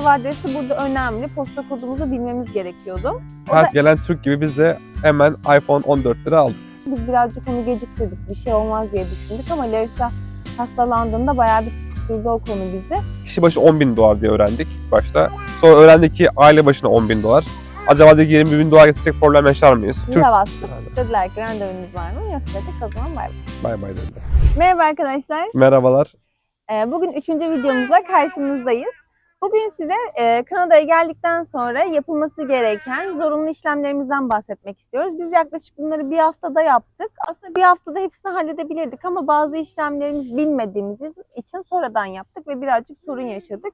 ev adresi burada önemli. Posta kodumuzu bilmemiz gerekiyordu. O Her da gelen Türk gibi biz de hemen iPhone 14 lira aldık. biz birazcık onu geciktirdik. Bir şey olmaz diye düşündük ama Larissa hastalandığında bayağı bir tutturdu o konu bizi. Kişi başı 10 bin dolar diye öğrendik başta. Sonra öğrendik ki aile başına 10 bin dolar. Acaba dedik 20 bin dolar getirsek problem yaşar mıyız? Bize Türk bastık. Dediler ki randevunuz var mı? Yok dedik o zaman bay bay. bay bay dedi. Merhaba arkadaşlar. Merhabalar. Ee, Bugün üçüncü videomuzla karşınızdayız. Bugün size e, Kanada'ya geldikten sonra yapılması gereken zorunlu işlemlerimizden bahsetmek istiyoruz. Biz yaklaşık bunları bir haftada yaptık. Aslında bir haftada hepsini halledebilirdik ama bazı işlemlerimiz bilmediğimiz için sonradan yaptık ve birazcık sorun yaşadık.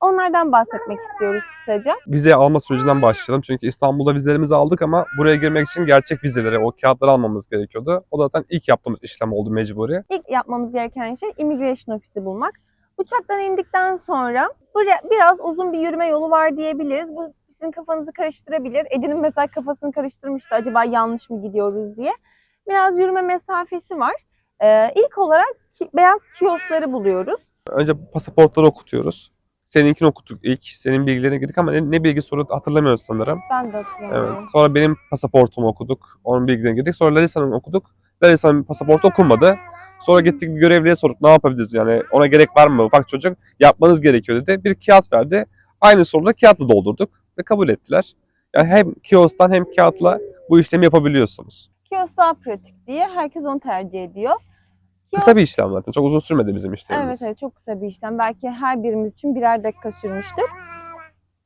Onlardan bahsetmek istiyoruz kısaca. Vize alma sürecinden başlayalım. Çünkü İstanbul'da vizelerimizi aldık ama buraya girmek için gerçek vizeleri, o kağıtları almamız gerekiyordu. O da zaten ilk yaptığımız işlem oldu mecburi. İlk yapmamız gereken şey immigration ofisi bulmak. Uçaktan indikten sonra buraya biraz uzun bir yürüme yolu var diyebiliriz. Bu sizin kafanızı karıştırabilir. Edin'in mesela kafasını karıştırmıştı acaba yanlış mı gidiyoruz diye. Biraz yürüme mesafesi var. Ee, ilk olarak ki- beyaz kioskları buluyoruz. Önce pasaportları okutuyoruz. Seninkini okuttuk ilk. Senin bilgilerine girdik ama ne, ne bilgi soru hatırlamıyoruz sanırım. Ben de Evet. hatırlamıyorum. Sonra benim pasaportumu okuduk. Onun bilgilerine girdik. Sonra Larissa'nın okuduk. Larissa'nın pasaportu okunmadı. Sonra gittik bir görevliye sorduk ne yapabiliriz yani ona gerek var mı ufak çocuk yapmanız gerekiyor dedi. Bir kağıt verdi. Aynı soruda kağıtla doldurduk ve kabul ettiler. Yani hem kiostan hem kağıtla bu işlemi yapabiliyorsunuz. Kiosk daha pratik diye herkes onu tercih ediyor. Kısa bir işlem zaten. Çok uzun sürmedi bizim işlemimiz. Evet evet çok kısa bir işlem. Belki her birimiz için birer dakika sürmüştür.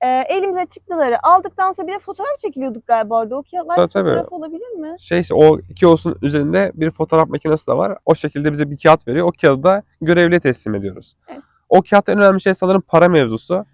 Ee, elimize çıktıları aldıktan sonra bir de fotoğraf çekiliyorduk galiba orada. O kağıtlar Tabii, tabii. fotoğraf olabilir mi? Şey o kios'un üzerinde bir fotoğraf makinesi de var. O şekilde bize bir kağıt veriyor. O kağıdı da görevliye teslim ediyoruz. Evet. O kağıtta en önemli şey sanırım para mevzusu.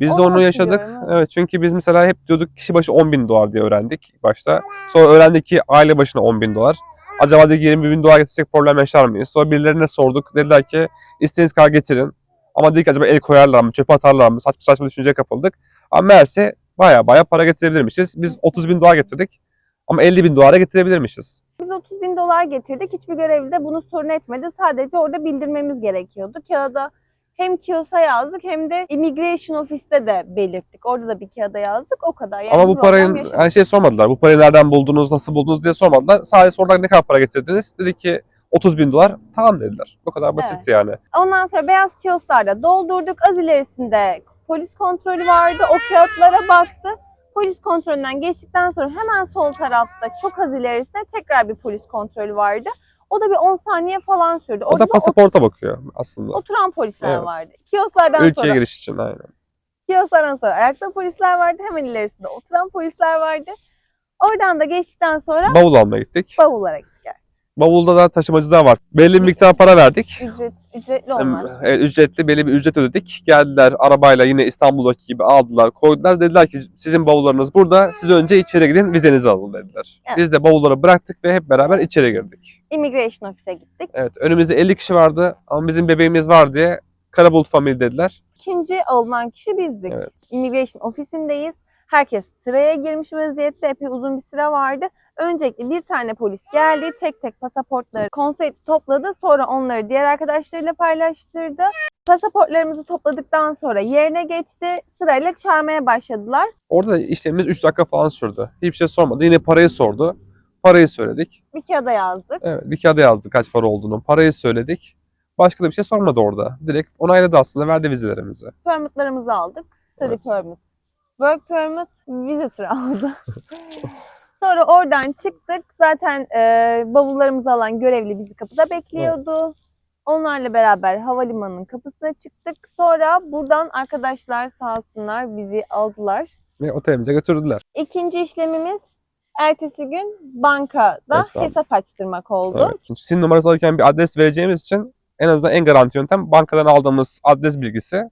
Biz de Onu onu yaşadık. Evet. çünkü biz mesela hep diyorduk kişi başı 10 bin dolar diye öğrendik başta. Sonra öğrendik ki aile başına 10 bin dolar. Acaba dedik 20 bin dolar getirsek problem yaşar mıyız? Sonra birilerine sorduk. Dediler ki istediğiniz kadar getirin. Ama dedik acaba el koyarlar mı, çöpe atarlar mı? Saçma saçma düşünceye kapıldık. Ama meğerse baya baya para getirebilirmişiz. Biz 30 bin dolar getirdik. Ama 50 bin dolara getirebilirmişiz. Biz 30 bin dolar getirdik. Hiçbir görevli de bunu sorun etmedi. Sadece orada bildirmemiz gerekiyordu. Kağıda hem KIOS'a yazdık hem de Immigration Office'te de belirttik. Orada da bir kağıda yazdık. O kadar. Yani Ama bu parayı her şey sormadılar. Bu parayı nereden buldunuz, nasıl buldunuz diye sormadılar. Sadece sordular ne kadar para getirdiniz. Dedik ki 30 bin dolar. Tamam dediler. Bu kadar basit Evet. yani. Ondan sonra beyaz kiosklarda doldurduk. Az ilerisinde polis kontrolü vardı. O kağıtlara baktı. Polis kontrolünden geçtikten sonra hemen sol tarafta çok az ilerisinde tekrar bir polis kontrolü vardı. O da bir 10 saniye falan sürdü. O Orada da da pasaporta bakıyor aslında. oturan polisler Evet. vardı. Kiosklardan Ülkeye sonra giriş için aynen. kiosklardan sonra ayakta polisler vardı. Hemen ilerisinde oturan polisler vardı. Oradan da geçtikten sonra Bavul almaya gittik. bavullara gittik. Bavulda da taşımacılar var. Belli bir miktar para verdik. Ücret, ücretli onlar. Evet, ücretli belli bir ücret ödedik. Geldiler arabayla yine İstanbul'daki gibi aldılar, koydular. Dediler ki sizin bavullarınız burada. Siz önce içeri gidin, vizenizi alın dediler. Evet. Biz de bavulları bıraktık ve hep beraber içeri girdik. Immigration Office'e gittik. Evet, önümüzde 50 kişi vardı ama bizim bebeğimiz var diye Karabulut Family dediler. İkinci alınan kişi bizdik. Evet. Immigration ofisindeyiz. Herkes sıraya girmiş vaziyette. Epey uzun bir sıra vardı. Öncelikle bir tane polis geldi. Tek tek pasaportları etti, topladı. Sonra onları diğer arkadaşlarıyla paylaştırdı. Pasaportlarımızı topladıktan sonra yerine geçti. Sırayla çağırmaya başladılar. Orada da işlemimiz 3 dakika falan sürdü. Hiçbir şey sormadı. Yine parayı sordu. Parayı söyledik. Bir kağıda yazdık. Evet, bir kağıda yazdı kaç para olduğunu. Parayı söyledik. Başka da bir şey sormadı orada. Direkt onayladı aslında, verdi vizelerimizi. Permitlerimizi aldık. Study Evet. permit. Work permit, visitor aldı. Sonra oradan çıktık. Zaten e, bavullarımızı alan görevli bizi kapıda bekliyordu. Onlarla beraber havalimanının kapısına çıktık. Sonra buradan arkadaşlar sağ olsunlar bizi aldılar. Ve otelimize götürdüler. İkinci işlemimiz ertesi gün bankada Hesap. açtırmak oldu. Evet. Çünkü numarası alırken bir adres vereceğimiz için en azından en garanti yöntem bankadan aldığımız adres bilgisi.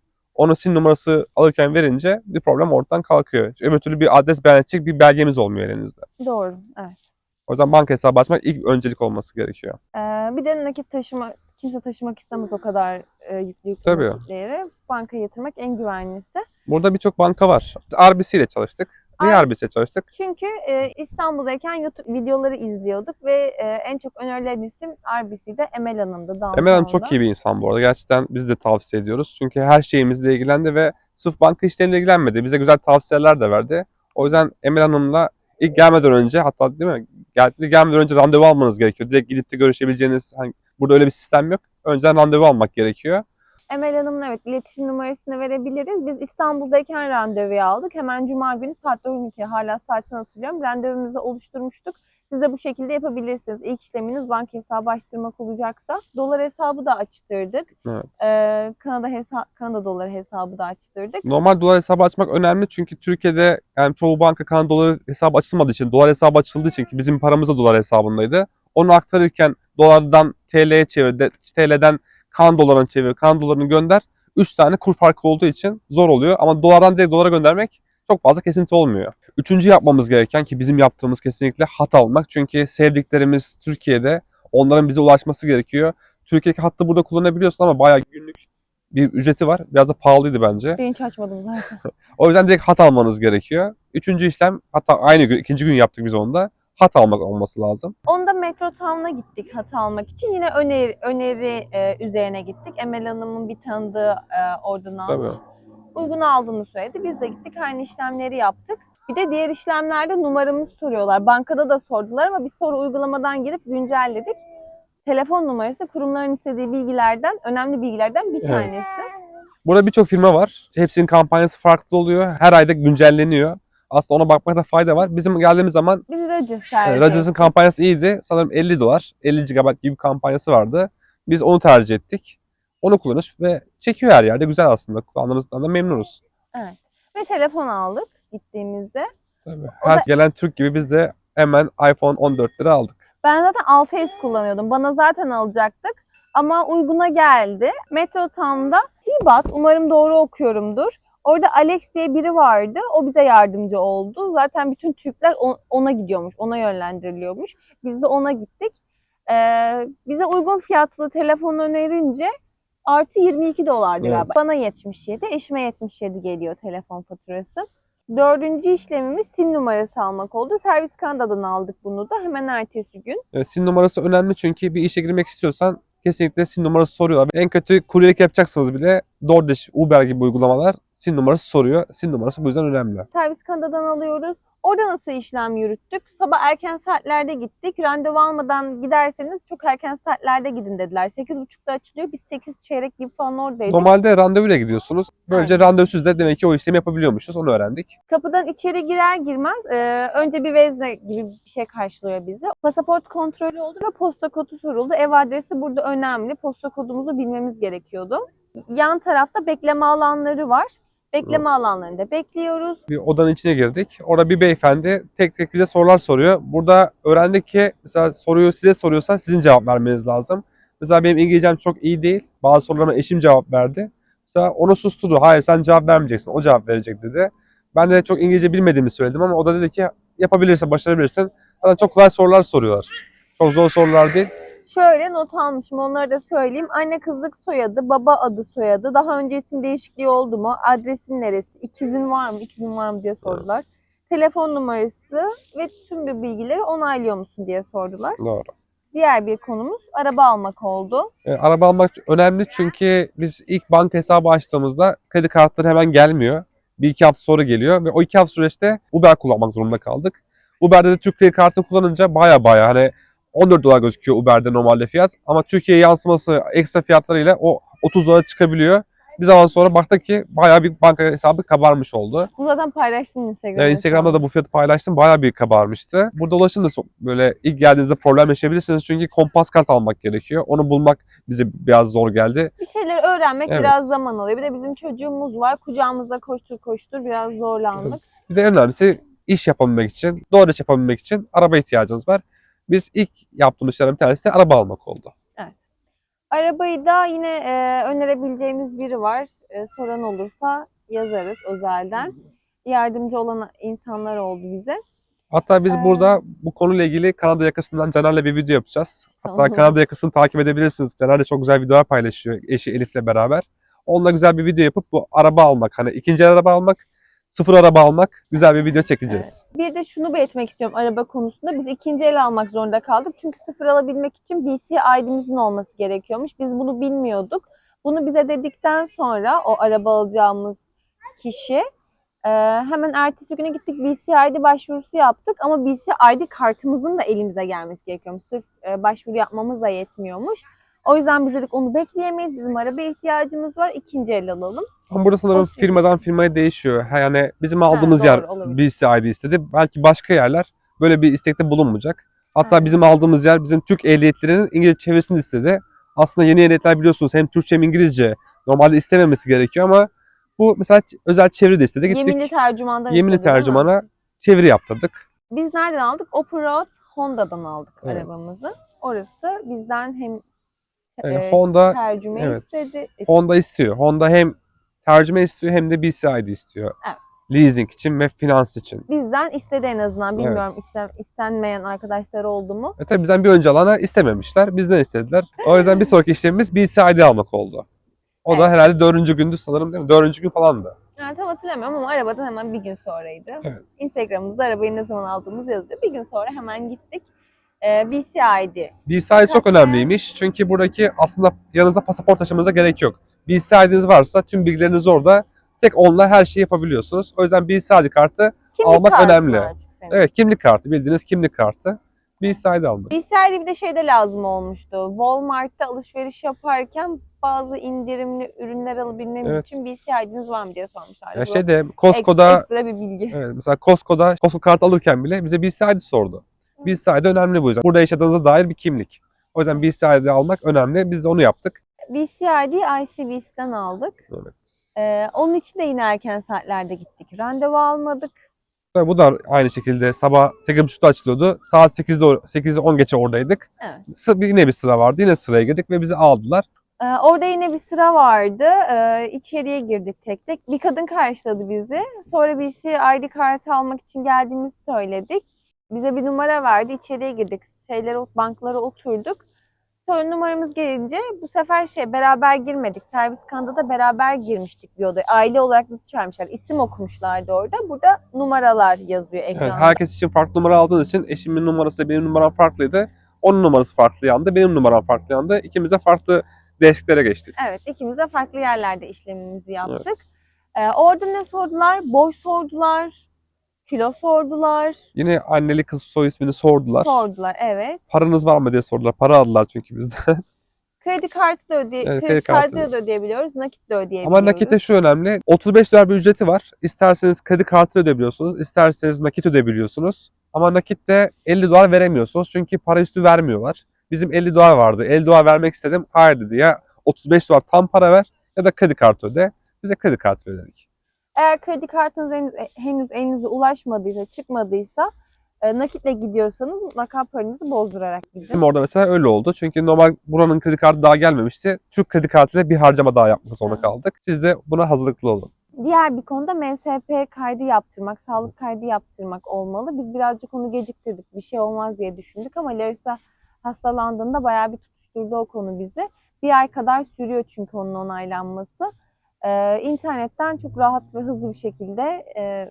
Onu SIM numarası alırken verince bir problem ortadan kalkıyor. Çünkü öbür türlü bir adres beyan edecek bir belgemiz olmuyor elinizde. Doğru, evet. O yüzden banka hesabı açmak ilk öncelik olması gerekiyor. Ee, bir de nakit taşıma, kimse taşımak istemez o kadar e, yüklü yüklü Tabii. nakitleri. Bankaya yatırmak en güvenlisi. Burada birçok banka var. RBC ile çalıştık. Niye RBC ile çalıştık? Çünkü e, İstanbul'dayken YouTube videoları izliyorduk ve e, en çok önerilen isim RBC'de Emel Hanım'dı. Emel Hanım çok iyi bir insan bu arada. Gerçekten biz de tavsiye ediyoruz. Çünkü her şeyimizle ilgilendi ve Sırf banka işleriyle ilgilenmedi. Bize güzel tavsiyeler de verdi. O yüzden Emel Hanım'la ilk gelmeden önce hatta değil mi? Geldi, gelmeden önce randevu almanız gerekiyor. Direkt gidip de görüşebileceğiniz hani burada öyle bir sistem yok. Önceden randevu almak gerekiyor. Emel Hanım'ın evet iletişim numarasını verebiliriz. Biz İstanbul'dayken randevuyu aldık. Hemen cuma günü saat 12 hala saatini hatırlıyorum. Randevumuzu oluşturmuştuk. Siz de bu şekilde yapabilirsiniz. İlk işleminiz banka hesabı açtırmak olacaksa. Dolar hesabı da açtırdık. Evet. Ee, Kanada hesa Kanada doları hesabı da açtırdık. Normal dolar hesabı açmak önemli çünkü Türkiye'de yani çoğu banka kan dolar hesabı açılmadığı için, dolar hesabı açıldığı için ki bizim paramız da dolar hesabındaydı. Onu aktarırken dolardan TL'ye çevir, de- TL'den kan dolarına çevir, kan dolarını gönder. 3 tane kur farkı olduğu için zor oluyor ama dolardan direkt dolara göndermek çok fazla kesinti olmuyor. Üçüncü yapmamız gereken ki bizim yaptığımız kesinlikle hat almak. Çünkü sevdiklerimiz Türkiye'de onların bize ulaşması gerekiyor. Türkiye'deki hattı burada kullanabiliyorsun ama bayağı günlük bir ücreti var. Biraz da pahalıydı bence. Ben hiç açmadım zaten. O yüzden direkt hat almanız gerekiyor. Üçüncü işlem hatta aynı gün, ikinci gün yaptık biz onu da. Hat almak olması lazım. Onda Metro Town'a gittik hata almak için. Yine öneri, öneri e, üzerine gittik. Emel Hanım'ın bir tanıdığı e, oradan almış. Tabii. Uygun aldığını söyledi. Biz de gittik aynı işlemleri yaptık. Bir de diğer işlemlerde numaramızı soruyorlar. Bankada da sordular ama biz sonra uygulamadan girip güncelledik. Telefon numarası kurumların istediği bilgilerden, önemli bilgilerden bir Evet. tanesi. Burada birçok firma var. Hepsinin kampanyası farklı oluyor. Her ayda güncelleniyor. Aslında ona bakmakta fayda var. Bizim geldiğimiz zaman Biz Roger e, tercih kampanyası iyiydi. Sanırım 50 dolar, 50 GB gibi bir kampanyası vardı. Biz onu tercih ettik. Onu kullanıyoruz ve çekiyor her yerde. Güzel aslında. Kullandığımızdan da memnunuz. Evet. Ve telefon aldık gittiğimizde. Tabii. Her gelen Türk gibi biz de hemen iPhone 14 lira aldık. Ben zaten 6S kullanıyordum. Bana zaten alacaktık. Ama uyguna geldi. Metro Town'da Tibat, umarım doğru okuyorumdur. Orada Alex diye biri vardı. O bize yardımcı oldu. Zaten bütün Türkler ona gidiyormuş, ona yönlendiriliyormuş. Biz de ona gittik. Ee, bize uygun fiyatlı telefon önerince artı 22 dolardı Evet. galiba. Bana 77, eşime 77 geliyor telefon faturası. Dördüncü işlemimiz SIM numarası almak oldu. Servis Kanada'dan aldık bunu da hemen ertesi gün. E, SIN numarası önemli çünkü bir işe girmek istiyorsan kesinlikle SIN numarası soruyorlar. En kötü kuryelik yapacaksınız bile DoorDash, Uber gibi uygulamalar SIN numarası soruyor. SIN numarası bu yüzden önemli. Servis Kanada'dan alıyoruz. Orada nasıl işlem yürüttük? Sabah erken saatlerde gittik. Randevu almadan giderseniz çok erken saatlerde gidin dediler. 8.30'da açılıyor. Biz 8 çeyrek gibi falan oradaydık. Normalde randevuyla gidiyorsunuz. Böylece randevusuz da demek ki o işlemi yapabiliyormuşuz. Onu öğrendik. Kapıdan içeri girer girmez e, önce bir vezne gibi bir şey karşılıyor bizi. Pasaport kontrolü oldu ve posta kodu soruldu. Ev adresi burada önemli. Posta kodumuzu bilmemiz gerekiyordu. Yan tarafta bekleme alanları var. Bekleme alanlarında bekliyoruz. Bir odanın içine girdik. Orada bir beyefendi tek tek bize sorular soruyor. Burada öğrendik ki mesela soruyu size soruyorsa sizin cevap vermeniz lazım. Mesela benim İngilizcem çok iyi değil. Bazı sorularıma eşim cevap verdi. Mesela onu susturdu. Hayır sen cevap vermeyeceksin. O cevap verecek dedi. Ben de çok İngilizce bilmediğimi söyledim ama o da dedi ki yapabilirsin, başarabilirsin. Zaten çok kolay sorular soruyorlar. Çok zor sorular değil. Şöyle not almışım onları da söyleyeyim. Anne kızlık soyadı, baba adı soyadı. Daha önce isim değişikliği oldu mu? Adresin neresi? İkizin var mı? İkizin var mı diye sordular. Telefon numarası ve tüm bir bilgileri onaylıyor musun diye sordular. Doğru. Diğer bir konumuz araba almak oldu. E, araba almak önemli çünkü biz ilk banka hesabı açtığımızda kredi kartları hemen gelmiyor. Bir iki hafta sonra geliyor ve o iki hafta süreçte Uber kullanmak zorunda kaldık. Uber'de de Türk kredi kartı kullanınca baya baya hani 14 dolar gözüküyor Uber'de normalde fiyat ama Türkiye'ye yansıması ekstra fiyatlarıyla o 30 dolara çıkabiliyor. Bir zaman sonra baktık ki baya bir banka hesabı kabarmış oldu. Bu zaten paylaştım Instagram'da. Yani Instagram'da da bu fiyatı paylaştım. Bayağı bir kabarmıştı. Burada ulaşım da so- böyle ilk geldiğinizde problem yaşayabilirsiniz. Çünkü kompas kart almak gerekiyor. Onu bulmak bize biraz zor geldi. Bir şeyleri öğrenmek Evet. biraz zaman alıyor. Bir de bizim çocuğumuz var. Kucağımızda koştur koştur biraz zorlandık. Bir de en önemlisi iş yapabilmek için, doğru iş yapabilmek için araba ihtiyacınız var. Biz ilk yaptığımız şeylerden bir tanesi de araba almak oldu. Evet. Arabayı da yine e, önerebileceğimiz biri var. E, soran olursa yazarız özelden. Yardımcı olan insanlar oldu bize. Hatta biz Ee, burada bu konuyla ilgili Kanada yakasından Caner'le bir video yapacağız. Hatta. Kanada yakasını takip edebilirsiniz. Caner de çok güzel videolar paylaşıyor eşi Elif'le beraber. Onunla güzel bir video yapıp bu araba almak, hani ikinci araba almak, sıfır araba almak güzel bir video çekeceğiz. Bir de şunu belirtmek istiyorum araba konusunda. Biz ikinci el almak zorunda kaldık. Çünkü sıfır alabilmek için BC ID'mizin olması gerekiyormuş. Biz bunu bilmiyorduk. Bunu bize dedikten sonra o araba alacağımız kişi. Ee, hemen ertesi güne gittik BCID başvurusu yaptık ama BCID kartımızın da elimize gelmesi gerekiyormuş. Sırf e, başvuru yapmamız da yetmiyormuş. O yüzden biz dedik onu bekleyemeyiz. Bizim arabaya ihtiyacımız var. İkinci el alalım. Ama burada sanırım O şey- firmadan firmaya değişiyor. Ha, Yani bizim aldığımız doğru, yer olabilir. BCID istedi. Belki başka yerler böyle bir istekte bulunmayacak. Hatta Evet. bizim aldığımız yer bizim Türk ehliyetlerinin İngilizce çevirisini istedi. Aslında yeni ehliyetler biliyorsunuz hem Türkçe hem İngilizce normalde istememesi gerekiyor ama bu mesela ç- özel çeviri de istedi. Gittik Yeminli tercümandan yeminli istedi, değil mi? tercümana çeviri yaptırdık. Biz nereden aldık? Open-Road Honda'dan aldık Evet. arabamızı. Orası bizden hem Yani e, Honda tercüme evet. istedi. e, Honda istiyor. Honda hem tercüme istiyor hem de BCID istiyor. Evet. Leasing için ve finans için. Bizden istedi en azından. Evet. Bilmiyorum isten, istenmeyen arkadaşlar oldu mu? E tabii bizden bir önce alana istememişler. Bizden istediler. O yüzden bir sonraki işlemimiz BCID almak oldu. O da Evet. herhalde dördüncü gündü sanırım değil mi? Dördüncü gün falandı. Yani tam hatırlamıyorum ama arabadan hemen bir gün sonraydı. Evet. Instagram'ımızda arabayı ne zaman aldığımız yazıyor. Bir gün sonra hemen gittik. Ee, BCID. BCID çok önemliymiş. Çünkü buradaki aslında yanınızda pasaport taşımanıza gerek yok. BCID'iniz varsa tüm bilgileriniz orada. Tek onunla her şeyi yapabiliyorsunuz. O yüzden BCID kartı Kimlik Almak kartın önemli. senin. evet kimlik kartı bildiğiniz kimlik kartı. BCID almak. BCID bir de şeyde lazım olmuştu. Walmart'ta alışveriş yaparken bazı indirimli ürünler alabilmemiz Evet. için BCID'niz var mı diye sormuşlardı. Ya Bu şeyde ek- Costco'da ekstra bir bilgi. Evet, mesela Costco'da Costco kart alırken bile bize BCID sordu. BCID önemli bu yüzden. Burada yaşadığınıza dair bir kimlik. O yüzden BCID almak önemli. Biz de onu yaptık. BCID ICBC'den aldık. Evet. Ee, onun için de yine erken saatlerde gittik. Randevu almadık. Ve bu da aynı şekilde sabah 8.30'da açılıyordu. Saat 8'de 8'e 10 geçe oradaydık. Evet. Yine bir sıra vardı. Yine sıraya girdik ve bizi aldılar. Ee, orada yine bir sıra vardı. Ee, içeriye girdik tek tek. Bir kadın karşıladı bizi. Sonra BCID kartı almak için geldiğimizi söyledik. Bize bir numara verdi. İçeriye girdik. Şeylere, banklara oturduk. Sonra numaramız gelince bu sefer şey beraber girmedik. Servis kanında da beraber girmiştik bir odaya. Aile olarak bizi çağırmışlar. İsim okumuşlardı orada. Burada numaralar yazıyor Evet, ekranda. herkes için farklı numara aldığınız için eşimin numarası benim numaram farklıydı. Onun numarası farklı yandı. Benim numaram farklı yandı. İkimiz de farklı desklere geçtik. Evet, ikimiz de farklı yerlerde işlemimizi yaptık. Ee, orada ne sordular? Boy sordular, kilo sordular, Yine anneli kız soy ismini sordular. sordular. Evet. Paranız var mı diye sordular. Para aldılar çünkü bizden. Kredi kartı da öde Evet, kredi, kredi kartı da ödeyebiliyoruz, nakit de ödeyebiliyoruz. Ama nakitte şu önemli. 35 dolar bir ücreti var. İsterseniz kredi kartı ödeyebiliyorsunuz. isterseniz nakit ödeyebiliyorsunuz. Ama nakitte 50 dolar veremiyorsunuz. Çünkü para üstü vermiyorlar. Bizim 50 dolar vardı. 50 dolar vermek istedim. Hayır dedi ya 35 dolar tam para ver ya da kredi kartı öde. Bize kredi kartı ödedik. Eğer kredi kartınız henüz, henüz elinize ulaşmadıysa, çıkmadıysa e, nakitle gidiyorsanız mutlaka paranızı bozdurarak gidin. Bizim orada mesela öyle oldu. Çünkü normal buranın kredi kartı daha gelmemişti. Türk kredi kartıyla bir harcama daha yapmak zorunda kaldık. Siz de buna hazırlıklı olun. Diğer bir konuda MSP kaydı yaptırmak, sağlık kaydı yaptırmak olmalı. Biz birazcık onu geciktirdik. Bir şey olmaz diye düşündük ama Larissa hastalandığında bayağı bir tutuşturdu o konu bizi. Bir ay kadar sürüyor çünkü onun onaylanması. Ee, internetten çok rahat ve hızlı bir şekilde e,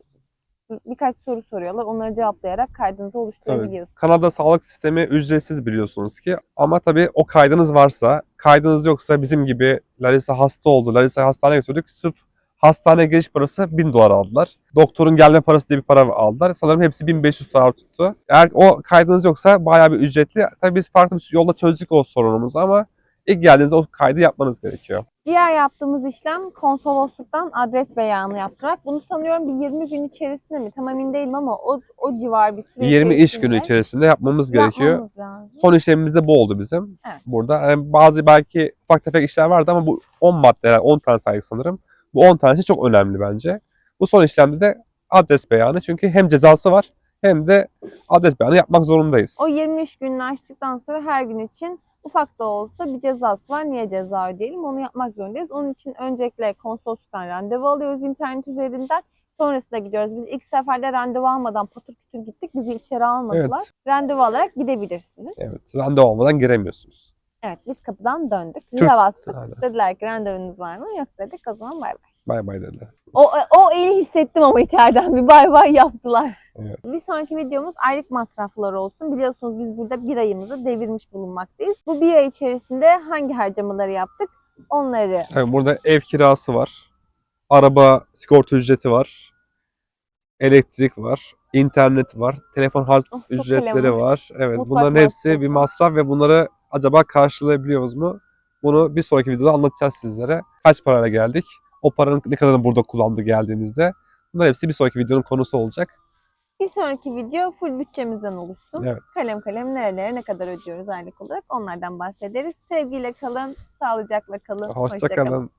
birkaç soru soruyorlar. Onları cevaplayarak kaydınızı oluşturabiliyorsunuz. Kanada sağlık sistemi ücretsiz biliyorsunuz ki. Ama tabii o kaydınız varsa, kaydınız yoksa bizim gibi Larissa hasta oldu. Larissa hastaneye götürdük. Sırf hastane giriş parası 1000 dolar aldılar. Doktorun gelme parası diye bir para aldılar. Sanırım hepsi 1500 dolar tuttu. Eğer o kaydınız yoksa bayağı bir ücretli. Tabii biz farklı bir yolda çözdük o sorunumuzu ama ilk geldiğinizde o kaydı yapmanız gerekiyor. Diğer yaptığımız işlem konsolosluktan adres beyanı yaptırarak. Bunu sanıyorum bir 20 gün içerisinde mi? Tam emin değilim ama o, o civar bir süre 20 iş günü içerisinde yapmamız gerekiyor. yapmamız lazım. Son işlemimiz de bu oldu bizim. Evet. Burada Yani bazı belki ufak tefek işler vardı ama bu 10 madde, yani 10 tane saydık sanırım. Bu 10 tanesi çok önemli bence. Bu son işlemde de adres beyanı çünkü hem cezası var hem de adres beyanı yapmak zorundayız. O 23 gününü açtıktan sonra her gün için ufak da olsa bir cezası var. Niye ceza ödeyelim? Onu yapmak zorundayız. Onun için öncelikle konsolosluktan randevu alıyoruz internet üzerinden. Sonrasında gidiyoruz. Biz ilk seferde randevu almadan patır kütür gittik. Bizi içeri almadılar. Evet. Randevu alarak gidebilirsiniz. Evet. Evet, randevu olmadan giremiyorsunuz. biz kapıdan döndük. Zile bastık. Aynen. Dediler ki randevunuz var mı? Yok dedik. O zaman bay bay. Bay bay dediler. O, o eli hissettim ama içeriden bir bay bay yaptılar. Evet. Bir sonraki videomuz aylık masrafları olsun. Biliyorsunuz biz burada bir ayımızı devirmiş bulunmaktayız. Bu bir ay içerisinde hangi harcamaları yaptık? Onları Tabii burada ev kirası var. araba sigorta ücreti var. Elektrik var. internet var. Telefon harç Oh, ücretleri var. Evet Mutfak bunların hepsi masrafı. bir masraf ve bunları acaba karşılayabiliyoruz mu? Bunu bir sonraki videoda anlatacağız sizlere. Kaç parayla geldik? O paranın ne kadarını burada kullandı geldiğimizde. Bunlar hepsi bir sonraki videonun konusu olacak. Bir sonraki video full bütçemizden oluşsun. Evet. Kalem kalem nerelere ne kadar ödüyoruz aylık olarak onlardan bahsederiz. Sevgiyle kalın, sağlıcakla kalın. Hoşça kalın.